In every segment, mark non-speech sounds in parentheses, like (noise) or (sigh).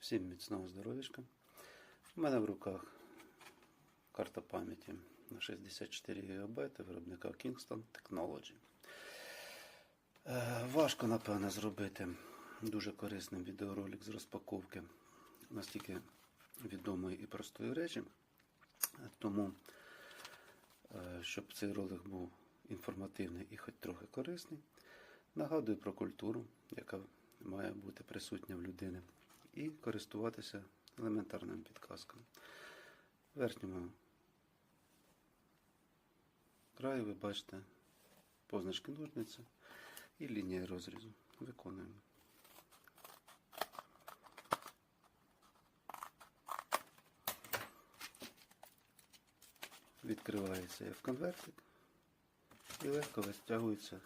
Всім міцного здоров'ячка. У мене в руках карта пам'яті на 64 ГБ виробника Kingston Technology. Е, Важко, напевне, зробити дуже корисним відеоролик з розпаковки настільки відомої і простої речі. Тому, е, щоб цей ролик був інформативний і хоч трохи корисний, нагадую про культуру, яка має бути присутня в людини, і користуватися елементарними підказками. В верхньому краї ви бачите позначки ножниці і лінія розрізу. Виконуємо. Відкривається як конвертик і легко витягується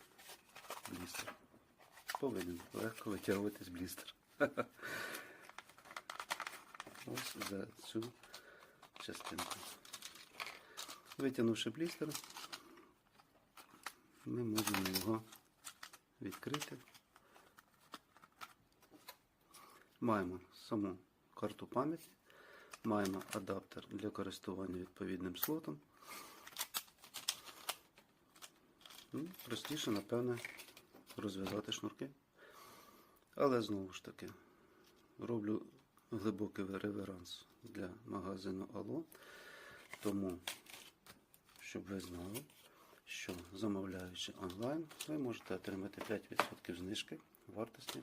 блістер. Повинен легко витягуватись блістер. (laughs) Ось за цю частинку. Витягнувши блістер, ми можемо його відкрити. Маємо саму карту пам'яті, маємо адаптер для користування відповідним слотом. Ну, простіше, напевне, розв'язати шнурки. Але знову ж таки, роблю глибокий реверанс для магазину Ало. Тому, щоб ви знали, що замовляючи онлайн, ви можете отримати 5% знижки вартості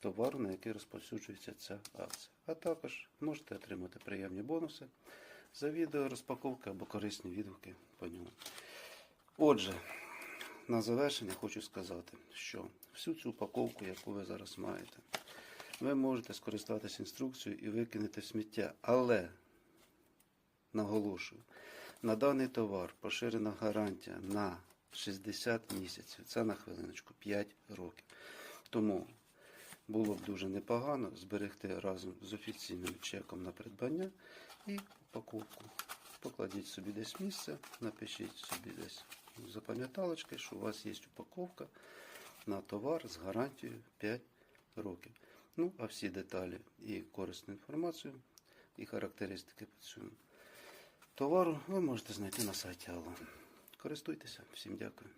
товару, на який розповсюджується ця акція. А також можете отримати приємні бонуси за відео, розпаковки або корисні відгуки по ньому. Отже, на завершення хочу сказати, що всю цю упаковку, яку ви зараз маєте, ви можете скористатися інструкцією і викинути сміття. Але, наголошую, на даний товар поширена гарантія на 60 місяців. Це на хвилиночку 5 років. Тому було б дуже непогано зберегти разом з офіційним чеком на придбання і упаковку. Покладіть собі десь місце, напишіть собі десь запам'яталочки, що у вас є упаковка на товар з гарантією 5 років. Ну, а всі деталі і корисну інформацію, і характеристики по цьому Товару ви можете знайти на сайті Алла. Користуйтеся, всім дякую.